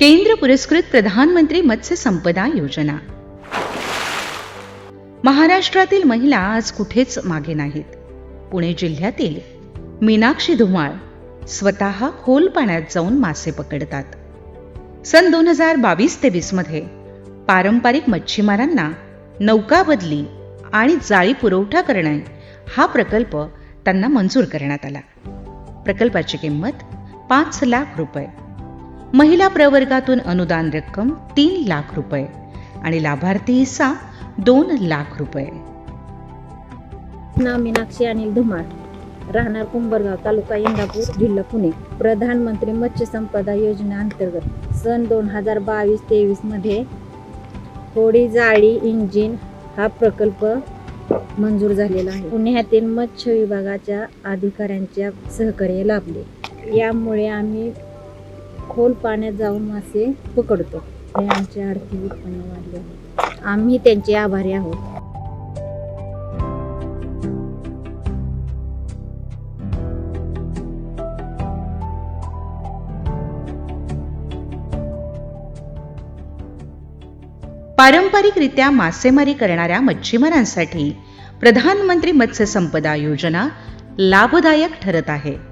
केंद्र पुरस्कृत प्रधानमंत्री मत्स्य संपदा योजना. महाराष्ट्रातील महिला आज कुठेच मागे नाहीत. पुणे जिल्ह्यातील मीनाक्षी धुमाळ स्वतः खोल पाण्यात जाऊन मासे पकडतात. सन दोन हजार बावीस तेवीसमध्ये पारंपरिक मच्छीमारांना नौका बदली आणि जाळी पुरवठा करणे हा प्रकल्प त्यांना मंजूर करण्यात आला. प्रकल्पाची किंमत पाच लाख रुपये. महिला प्रवर्गातून अनुदान रक्कम तीन लाख रुपये आणि लाभार्थी हिस्सा दोन लाख रुपये. नाव मीनाक्षी अनिल धुमाळ. राहणार कुंभरगाव तालुका इंदापूर जिल्हा पुणे. प्रधानमंत्री मत्स्य संपदा योजना अंतर्गत सन दोन हजार बावीस तेवीसमध्ये होडी जाळी इंजिन हा प्रकल्प मंजूर झालेला आहे. पुण्यातील मत्स्य विभागाच्या अधिकाऱ्यांच्या सहकार्य लाभले. यामुळे आम्ही खोल पाण्यात जाऊन मासे पकडतो. हे आमचे आर्थिक उत्पन्न वाढले आहे. आम्ही त्यांचे आभारी आहोत. पारंपरिकरित्या मासेमारी करणाऱ्या मच्छीमारांसाठी प्रधानमंत्री मत्स्य संपदा योजना लाभदायक ठरत आहे.